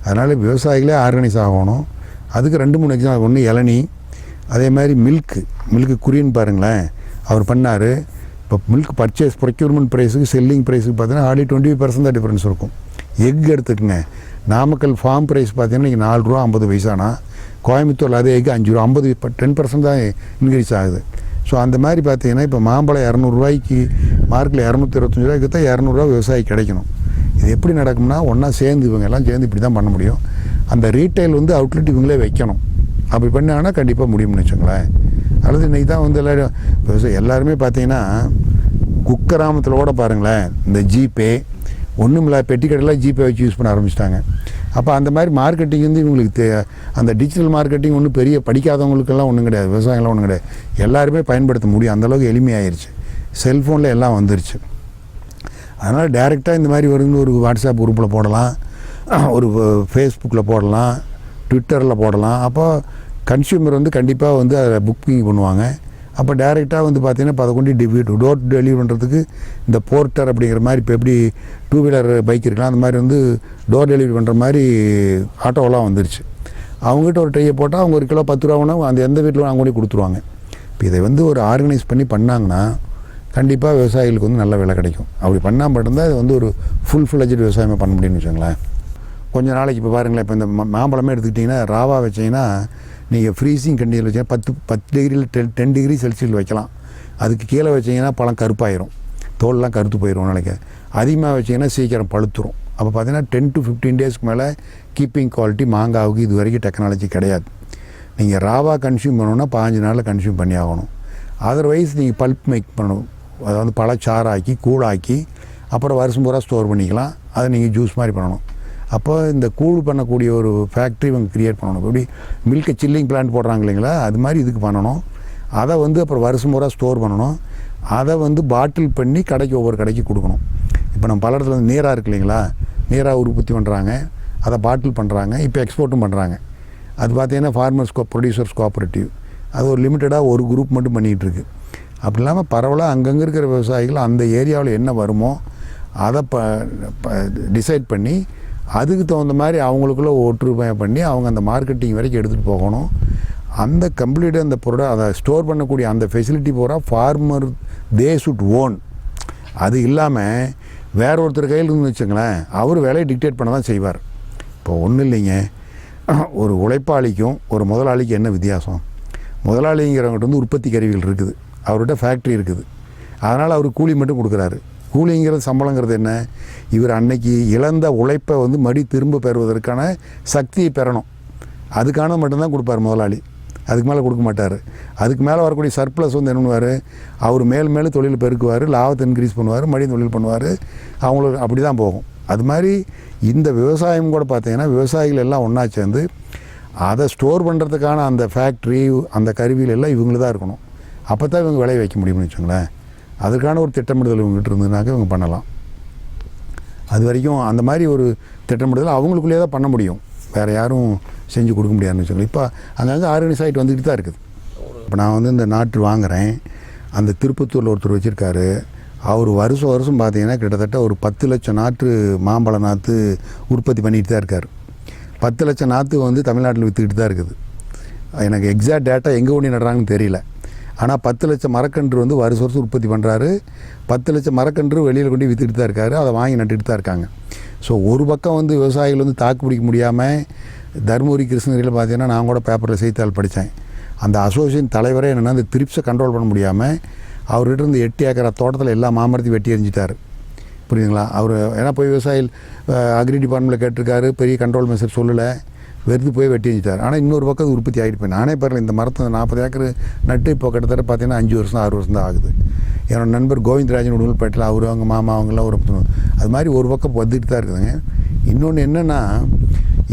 அதனால் விவசாயிகளே ஆர்கனைஸ் ஆகணும். அதுக்கு ரெண்டு மூணு எக்ஸாம் ஒன்று இளநி அதே மாதிரி மில்க்கு மில்க்கு குறின்னு பாருங்களேன் அவர் பண்ணார். இப்போ மில்க் பர்ச்சேஸ் ப்ரொக்யூர்மெண்ட் ப்ரைஸுக்கு செல்லிங் ப்ரைஸுக்கு பார்த்தீங்கன்னா ஆல்ரெடி டுவெண்ட்டி பர்சன்ட் தான் டிஃப்ரென்ஸ் இருக்கும். எக் எடுத்துக்கங்க. நாமக்கல் ஃபார்ம் ப்ரைஸ் பார்த்தீங்கன்னா இன்றைக்கி நாலு ரூபா ஐம்பது பைசானா? கோயம்புத்தூரில் அதே அஞ்சு ரூபா ஐம்பது இப்போ டென் பர்சன்ட் தான் இன்க்ரீஸ் ஆகுது. ஸோ அந்த மாதிரி பார்த்தீங்கன்னா இப்போ மாம்பழம் இரநூறுவாய்க்கு மார்க்கில் இரநூத்தி இருபத்தஞ்சி ரூபாய்க்கு தான் இரநூறுவா விவசாயி கிடைக்கணும். இது எப்படி நடக்கும்னா ஒன்றா சேர்ந்து இவங்க எல்லாம் சேர்ந்து இப்படி தான் பண்ண முடியும். அந்த ரீட்டைல் வந்து அவுட்லெட் இவங்களே வைக்கணும். அப்படி பண்ணாங்கன்னா கண்டிப்பாக முடியும்னு வச்சுங்களேன். அல்லது இன்றைக்கி தான் வந்து எல்லோரும் விவசாயம் எல்லாருமே பார்த்தீங்கன்னா குக்கிராமத்தில் கூட பாருங்களேன் இந்த ஜிபே ஒன்றும் இல்லை பெட்டி கடையெல்லாம் ஜிபே வச்சு யூஸ் பண்ண ஆரம்பிச்சிட்டாங்க. அப்போ அந்த மாதிரி மார்க்கெட்டிங் வந்து இவங்களுக்கு தே அந்த டிஜிட்டல் மார்க்கெட்டிங் ஒன்றும் பெரிய படிக்காதவங்களுக்கெல்லாம் ஒன்றும் கிடையாது விவசாயம்லாம் ஒன்றும் கிடையாது. எல்லாருமே பயன்படுத்த முடியும். அந்தளவுக்கு எளிமையாயிருச்சு. செல்ஃபோனில் எல்லாம் வந்துருச்சு. அதனால் டேரெக்டாக இந்த மாதிரி வருது ஒரு வாட்ஸ்அப் குரூப்பில் போடலாம். ஒரு ஃபேஸ்புக்கில் போடலாம். ட்விட்டரில் போடலாம். அப்போ கன்சியூமர் வந்து கண்டிப்பாக வந்து அதை புக்கிங் பண்ணுவாங்க. அப்போ டேரெக்டாக வந்து பார்த்தீங்கன்னா இப்போ அதை கொண்டு டிவி டோர் டெலிவரி பண்ணுறதுக்கு இந்த போர்ட்டர் அப்படிங்கிற மாதிரி இப்போ எப்படி டூ வீலர் பைக் இருக்கலாம் அந்த மாதிரி வந்து டோர் டெலிவரி பண்ணுற மாதிரி ஆட்டோவெல்லாம் வந்துருச்சு. அவங்ககிட்ட ஒரு ட்ரையை போட்டால் அவங்க ஒரு கிலோ பத்து ரூபாவுனா அந்த எந்த வீட்டில் அவங்க கொண்டு கொடுத்துருவாங்க. இப்போ இதை வந்து ஒரு ஆர்கனைஸ் பண்ணி பண்ணாங்கன்னா கண்டிப்பாக விவசாயிகளுக்கு வந்து நல்ல விலை கிடைக்கும். அப்படி பண்ணால் மட்டும்தான் இது வந்து ஒரு ஃபுல் ஃபிளஜட் விவசாயமாக பண்ண முடியும்னு வச்சுங்களேன் கொஞ்சம் நாளைக்கு இப்போ பாருங்களேன் இப்போ இந்த மாம்பழமே எடுத்துக்கிட்டிங்கன்னா ராவா வச்சீங்கன்னா நீங்கள் ஃப்ரீசிங் கண்டிஷன் வச்சா பத்து பத்து டிகிரியில் டென் டென் டிகிரி செல்சியஸில் வைக்கலாம். அதுக்கு கீழே வச்சீங்கன்னா பழம் கருப்பாயிரும். தோல்லாம் கருத்து போயிடும் நாளைக்கு அதிகமாக வச்சீங்கன்னா சீக்கிரம் பழுத்துரும். அப்போ பார்த்தீங்கன்னா டென் டு ஃபிஃப்டீன் டேஸ்க்கு மேலே கீப்பிங் குவாலிட்டி மாங்காவுக்கு இது வரைக்கும் டெக்னாலஜி கிடையாது. நீங்கள் ராவா கன்சியூம் பண்ணணும்னா பாஞ்சு நாளில் கன்சியூம் பண்ணி ஆகணும் அதர்வைஸ் நீங்கள் பல்ப் மேக் பண்ணணும். அதாவது பழச்சாறாக்கி கூழாக்கி அப்புறம் வருஷம் பூரா ஸ்டோர் பண்ணிக்கலாம். அதை நீங்கள் ஜூஸ் மாதிரி பண்ணணும். அப்போ இந்த கூழ் பண்ணக்கூடிய ஒரு ஃபேக்ட்ரி இவங்க க்ரியேட் பண்ணணும். எப்படி மில்கை சில்லிங் பிளான்ட் போடுறாங்க இல்லைங்களா? அது மாதிரி இதுக்கு பண்ணணும். அதை வந்து அப்புறம் வருஷம் பூரா ஸ்டோர் பண்ணணும். அதை வந்து பாட்டில் பண்ணி கடைக்கு ஒவ்வொரு கடைக்கு கொடுக்கணும். இப்போ நம்ம பல இடத்துல வந்து நீராக இருக்கு இல்லைங்களா? நீராக உற்பத்தி பண்ணுறாங்க அதை பாட்டில் பண்ணுறாங்க இப்போ எக்ஸ்போர்ட்டும் பண்ணுறாங்க அது பார்த்தீங்கன்னா ஃபார்மர்ஸ் கோ ப்ரொடியூசர்ஸ் கோஆப்ரேட்டிவ் அது ஒரு லிமிட்டடாக ஒரு குரூப் மட்டும் பண்ணிகிட்டு இருக்குது அப்படி இல்லாமல் பரவலாக அங்கங்கே இருக்கிற விவசாயிகள் அந்த ஏரியாவில் என்ன வருமோ அதை ப டிசைட் பண்ணி அதுக்கு தகுந்த மாதிரி அவங்களுக்குள்ள ஒற்றுமை பண்ணி அவங்க அந்த மார்க்கெட்டிங் வரைக்கும் எடுத்துகிட்டு போகணும். அந்த கம்ப்ளீட்டாக அந்த ப்ரொட அதை ஸ்டோர் பண்ணக்கூடிய அந்த ஃபெசிலிட்டி பூரா ஃபார்மர் தே சுட் ஓன் அது இல்லாமல் வேற ஒருத்தர் கையில் இருந்து வச்சுங்களேன் அவர் வேலையை டிக்டேட் பண்ண தான் செய்வார். இப்போ ஒன்றும் இல்லைங்க. ஒரு உழைப்பாளிக்கும் ஒரு முதலாளிக்கும் என்ன வித்தியாசம்? முதலாளிங்கிறவங்ககிட்ட வந்து உற்பத்தி கருவிகள் இருக்குது. அவர்கிட்ட ஃபேக்ட்ரி இருக்குது. அதனால் அவர் கூலி மட்டும் கொடுக்குறாரு. கூலிங்கிறது சம்பளங்கிறது என்ன? இவர் அன்னைக்கு இழந்த உழைப்பை வந்து மடி திரும்ப பெறுவதற்கான சக்தியை பெறணும். அதுக்கான மட்டும்தான் கொடுப்பார் முதலாளி. அதுக்கு மேலே கொடுக்க மாட்டார். அதுக்கு மேலே வரக்கூடிய சர்ப்ளஸ் வந்து என்ன பண்ணுவார்? அவர் மேல் மேலும் தொழில் பெருக்குவார் லாபத்தை இன்க்ரீஸ் பண்ணுவார் மறுபடியும் தொழில் பண்ணுவார். அவங்களுக்கு அப்படி தான் போகும். அது மாதிரி இந்த விவசாயம் கூட பார்த்தீங்கன்னா விவசாயிகள் எல்லாம் ஒன்றா சேர்ந்து அதை ஸ்டோர் பண்ணுறதுக்கான அந்த ஃபேக்ட்ரி அந்த கருவிகள் எல்லாம் இவங்கள தான் இருக்கணும். அப்போ தான் இவங்க விளைய வைக்க முடியும்னு வச்சுங்களேன் அதுக்கான ஒரு திட்டமிடுதல் இவங்ககிட்ட இருந்ததுனாக்க இவங்க பண்ணலாம். அது வரைக்கும் அந்த மாதிரி ஒரு திட்டமிடுதல் அவங்களுக்குள்ளேயே தான் பண்ண முடியும். வேறு யாரும் செஞ்சு கொடுக்க முடியாதுன்னு வச்சுக்கோங்க இப்போ அங்கங்கே ஆர்கனைஸ் ஆகிட்டு வந்துட்டு தான் இருக்குது. இப்போ நான் வந்து இந்த நாட்டு வாங்குகிறேன் அந்த திருப்பத்தூரில் ஒருத்தர் வச்சுருக்காரு. அவர் வருஷம் வருஷம் பார்த்தீங்கன்னா கிட்டத்தட்ட ஒரு பத்து லட்சம் நாற்று மாம்பழ நாற்று உற்பத்தி பண்ணிட்டு தான் இருக்கார். பத்து லட்சம் நாற்று வந்து தமிழ்நாட்டில் விற்றுக்கிட்டு தான் இருக்குது. எனக்கு எக்ஸாக்ட் டேட்டா எங்கே ஒன்று நடுறாங்கன்னு தெரியல. ஆனால் பத்து லட்சம் மரக்கன்று வந்து வருஷ வருஷம் உற்பத்தி பண்ணுறாரு பத்து லட்சம் மரக்கன்று வெளியில் கொண்டு விற்றுட்டு தான் இருக்காரு. அதை வாங்கி நட்டுட்டு தான் இருக்காங்க. ஸோ ஒரு பக்கம் வந்து விவசாயிகள் வந்து தாக்கு பிடிக்க முடியாமல் தருமபுரி கிருஷ்ணகிரியில் பார்த்தீங்கன்னா நான் கூட பேப்பரில் செய்தித்தாள் படித்தேன் அந்த அசோசியேஷன் தலைவரே என்னென்னா அந்த திரிப்ஸை கண்ட்ரோல் பண்ண முடியாமல் அவர்கிட்ட இருந்து எட்டு ஏக்கரா தோட்டத்தில் எல்லா மாமரத்தையும் வெட்டி எறிஞ்சிட்டார். புரியுதுங்களா? அவர் ஏன்னா போய் விவசாயிகள் அக்ரி டிபார்ட்மெண்ட்டில் கேட்டிருக்காரு. பெரிய கண்ட்ரோல் மெசர் சொல்லலை. வெறுத்து போய் வெட்டி வச்சுட்டார் ஆனால் இன்னொரு பக்கம் உற்பத்தி ஆகிட்டு போய் நானே பாருங்கள் இந்த மரத்தை நாற்பது ஏக்கர் நட்டு இப்போ கிட்டத்தட்ட பார்த்தீங்கன்னா அஞ்சு வருஷம் ஆறு வருஷம் தான் ஆகுது. என்னோட நண்பர் கோவிந்தராஜன் உடுமல்பேட்டில் அவர் அவங்க மாமா அவங்களாம் ஒரு அது மாதிரி ஒரு பக்கம் வந்துட்டு தான் இருக்குதுங்க. இன்னொன்று என்னென்னா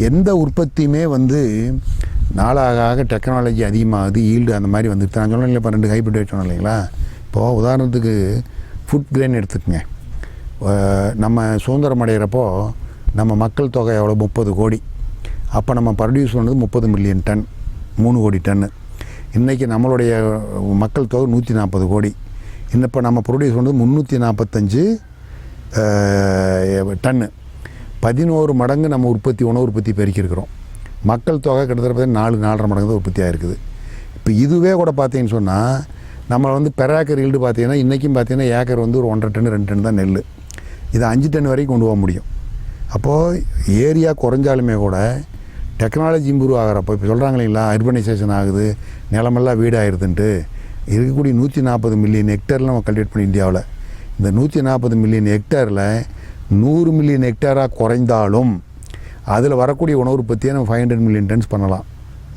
எந்த உற்பத்தியுமே வந்து நாளாக ஆக டெக்னாலஜி அதிகமாகுது ஈல்டு அந்த மாதிரி வந்துட்டு நான் சொன்னேன் இப்போ ரெண்டு ஹைப்ரிட் சொன்னேன் இல்லைங்களா? இப்போது உதாரணத்துக்கு ஃபுட் கிரெயின் எடுத்துக்கங்க. நம்ம சுதந்திரம் அடைகிறப்போ நம்ம மக்கள் தொகை எவ்வளோ முப்பது கோடி. அப்போ நம்ம ப்ரொடியூஸ் பண்ணது முப்பது மில்லியன் டன் மூணு கோடி டன்னு இன்றைக்கி நம்மளுடைய மக்கள் தொகை நூற்றி நாற்பது கோடி. இன்னும் இப்போ நம்ம ப்ரொடியூஸ் பண்ணது முந்நூற்றி நாற்பத்தஞ்சு டன்னு பதினோரு மடங்கு நம்ம உற்பத்தி உணவு உற்பத்தி பெருக்கியிருக்கிறோம். மக்கள் தொகை கிட்டத்தட்ட பார்த்தீங்கன்னா நாலு நாலரை மடங்கு தான் உற்பத்தி ஆகிருக்குது இப்போ இதுவே கூட பார்த்தீங்கன்னு சொன்னால் நம்ம வந்து பெராக்கர் ஈல்டு பார்த்தீங்கன்னா இன்றைக்கும் பார்த்தீங்கன்னா ஏக்கர் வந்து ஒரு ஒன்றரை டன் ரெண்டு டன் தான் நெல் இது அஞ்சு டன் வரைக்கும் கொண்டு போக முடியும். அப்போது ஏரியா குறைஞ்சாலுமே கூட டெக்னாலஜி இம்ப்ரூவ் ஆகிறப்போ இப்போ சொல்கிறாங்க இல்லைங்களா அர்பனைசேஷன் ஆகுது நிலமெல்லாம் வீடு ஆயிடுதுன்ட்டு இருக்கக்கூடிய நூற்றி நாற்பது மில்லியன் ஹெக்டரில் நம்ம கல்டிவேட் பண்ணி இந்தியாவில். இந்த நூற்றி நாற்பது மில்லியன் ஹெக்டரில் நூறு மில்லியன் ஹெக்டராக குறைந்தாலும் அதில் வரக்கூடிய உணவு உற்பத்தியை நம்ம ஃபைவ் ஹண்ட்ரட் மில்லியன் டன்ஸ் பண்ணலாம்.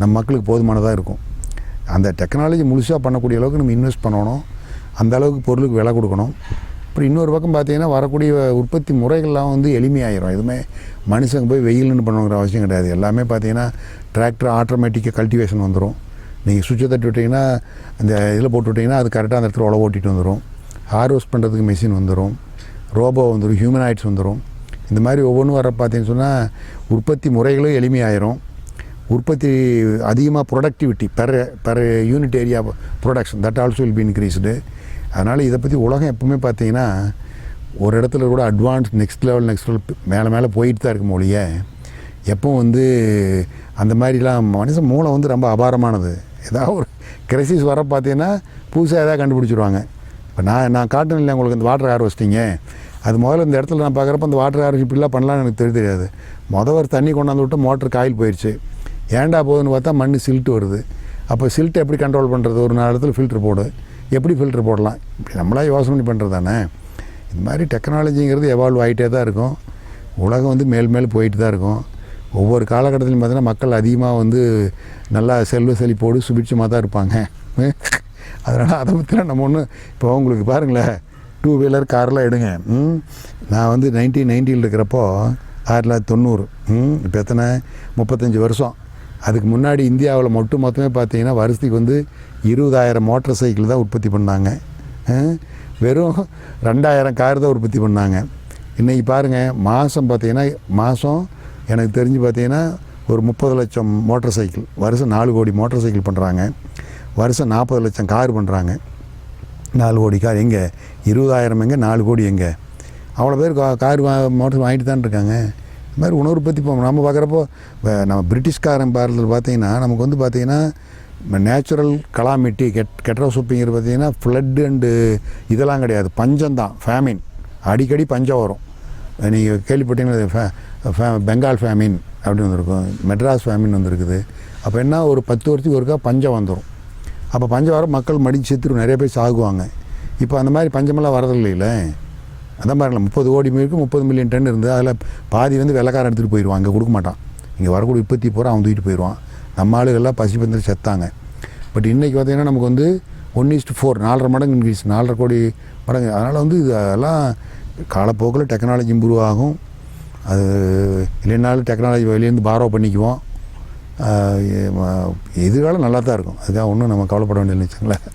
நம்ம மக்களுக்கு போதுமானதாக இருக்கும். அந்த டெக்னாலஜி முழுசாக பண்ணக்கூடிய அளவுக்கு நம்ம இன்வெஸ்ட் பண்ணணும். அந்த அளவுக்கு பொருளுக்கு விலை கொடுக்கணும். அப்புறம் இன்னொரு பக்கம் பார்த்தீங்கன்னா வரக்கூடிய உற்பத்தி முறைகள்லாம் வந்து எளிமையாயிரும். எதுவுமே மனுஷங்க போய் வெயில்னு பண்ணணுங்கிற அவசியம் கிடையாது. எல்லாமே பார்த்தீங்கன்னா டிராக்டர் ஆட்டோமேட்டிக்காக கல்டிவேஷன் வந்துடும் நீங்கள் சுவிட்சை தட்டி விட்டிங்கன்னா அந்த இதில் போட்டு விட்டிங்கன்னா அது கரெக்டாக அந்த இடத்துல உழவு ஓட்டிட்டு வந்துடும் ஹார்வெஸ்ட் பண்ணுறதுக்கு மிஷின் வந்துடும் ரோபோ வந்துடும் ஹியூமனாய்ட்ஸ் வந்துடும் இந்த மாதிரி ஒவ்வொன்றும் வர பார்த்தீங்கன்னு சொன்னால் உற்பத்தி முறைகளும் எளிமையாயிரும். உற்பத்தி அதிகமாக productivity per per unit area production that also will be increased அதனால் இதை பற்றி உலகம் எப்பவுமே பார்த்தீங்கன்னா ஒரு இடத்துல கூட advance next level next level மேலே மேலே போயிட்டு தான் இருக்கும் மொழிய எப்போ வந்து அந்த மாதிரிலாம் மனுஷன் மூளை வந்து ரொம்ப அபாரமானது. ஏதாவது ஒரு கிரைசிஸ் வர பார்த்தீங்கன்னா புதுசாக எதாவது கண்டுபிடிச்சிருவாங்க. இப்போ நான் நான் காட்டணும் இல்லை உங்களுக்கு இந்த வாட்டர் ஹார்வெஸ்டிங்க அது முதல்ல இந்த இடத்துல நான் பார்க்குறப்ப அந்த வாட்டர் ஹார்வெஸ்ட் இப்படிலாம் பண்ணலாம்னு எனக்கு தெரிய தெரியாது. மொதல் ஒரு தண்ணி கொண்டாந்து விட்டு மோட்டர் காயில் போயிடுச்சு ஏன்டா போகுதுன்னு பார்த்தா மண் சில்ட்டு வருது. அப்போ சில்ட்டை எப்படி கண்ட்ரோல் பண்ணுறது ஒரு நாலு இடத்துல ஃபில்ட்ரு போடு. எப்படி ஃபில்ட்ரு போடலாம்? இப்படி நம்மளா யோசனை பண்ணி பண்ணுறது தானே இது மாதிரி டெக்னாலஜிங்கிறது எவால்வ் ஆகிட்டே தான் இருக்கும். உலகம் வந்து மேல் மேல் போயிட்டு தான் இருக்கும். ஒவ்வொரு காலகட்டத்திலும் பார்த்தீங்கன்னா மக்கள் அதிகமாக வந்து நல்லா செல்வ செழிப்போடு சுபிட்சமாக தான் இருப்பாங்க. அதனால் அதை பற்றிலாம் நம்ம ஒன்று இப்போ உங்களுக்கு பாருங்களேன். டூ வீலர் கார்லாம் எடுங்க. ம்? நான் வந்து நைன்டீன் நைன்ட்டியில் இருக்கிறப்போ ஆயிரத்தி தொள்ளாயிரத்தி தொண்ணூறு இப்போ எத்தனை? முப்பத்தஞ்சு வருஷம். அதுக்கு முன்னாடி இந்தியாவில் மட்டும் மொத்தமே பார்த்தீங்கன்னா வருஷத்துக்கு வந்து இருபதாயிரம் மோட்டர் சைக்கிள் தான் உற்பத்தி பண்ணாங்க. வெறும் ரெண்டாயிரம் கார் தான் உற்பத்தி பண்ணாங்க. இன்றைக்கி பாருங்கள் மாதம் பார்த்தீங்கன்னா மாதம் எனக்கு தெரிஞ்சு பார்த்தீங்கன்னா ஒரு முப்பது லட்சம் மோட்டார் சைக்கிள் வருஷம் நாலு கோடி மோட்டார் சைக்கிள் பண்ணுறாங்க வருஷம் நாற்பது லட்சம் கார் பண்ணுறாங்க நாலு கோடி கார் எங்கே? இருபதாயிரம் எங்கே? நாலு கோடி எங்கே? அவ்வளோ பேர் கா- கார் வா மோட்டர் வாங்கிட்டு தான் இருக்காங்க. இது மாதிரி உணவு உற்பத்தி நம்ம பார்க்குறப்போ நம்ம பிரிட்டிஷ்காரன் பாரதில் பார்த்தீங்கன்னா நமக்கு வந்து பார்த்திங்கன்னா நேச்சுரல் கலாமிட்டி கெட் கெட்ரோ சூப்பிங்கிறது பார்த்தீங்கன்னா ஃப்ளட்டு அண்டு இதெல்லாம் கிடையாது. பஞ்சம் தான் ஃபேமின் அடிக்கடி பஞ்சம் வரும். நீங்கள் கேள்விப்பட்டீங்கன்னா ஃபே- ஃபே- பெங்கால் ஃபேமின் அப்படின்னு வந்திருக்கும். மெட்ராஸ் ஃபேமின் வந்திருக்குது. அப்போ என்ன? ஒரு பத்து வருஷத்துக்கு ஒருக்கா பஞ்சம் வந்துடும் அப்போ பஞ்சம் வர மக்கள் மடிச்சு செத்துரும் நிறைய பேர் சாகுவாங்க. இப்போ அந்த மாதிரி பஞ்சமெல்லாம் வரதில்லையில அந்த பாருங்களா முப்பது கோடி மீருக்கு முப்பது மில்லியன் டன் இருந்தது. அதில் பாதி வந்து வெள்ளக்காரன் எடுத்துகிட்டு போயிடுவான். அங்கே கொடுக்க மாட்டான். இங்கே வரக்கூடிய உற்பத்தி பூரா அவன் தூக்கிட்டு போயிடுவான். நம்ம ஆளுகள்லாம் பசி பந்து செத்தாங்க. பட் இன்றைக்கி பார்த்திங்கன்னா நமக்கு வந்து ஒன் இஸ்ட் ஃபோர் நாலரை மடங்கு இன்க்ரீஸ் நாலரை கோடி மடங்கு. அதனால் வந்து இதெல்லாம் காலப்போக்கில் டெக்னாலஜி இம்ப்ரூவ் ஆகும். அது இல்லைனாலும் டெக்னாலஜி வெளியேருந்து பாரோ பண்ணிக்குவோம். எதிர்காலம் நல்லா தான் இருக்கும். அதுக்காக ஒன்றும் நம்ம கவலைப்பட வேண்டியதுன்னு வச்சுங்களேன்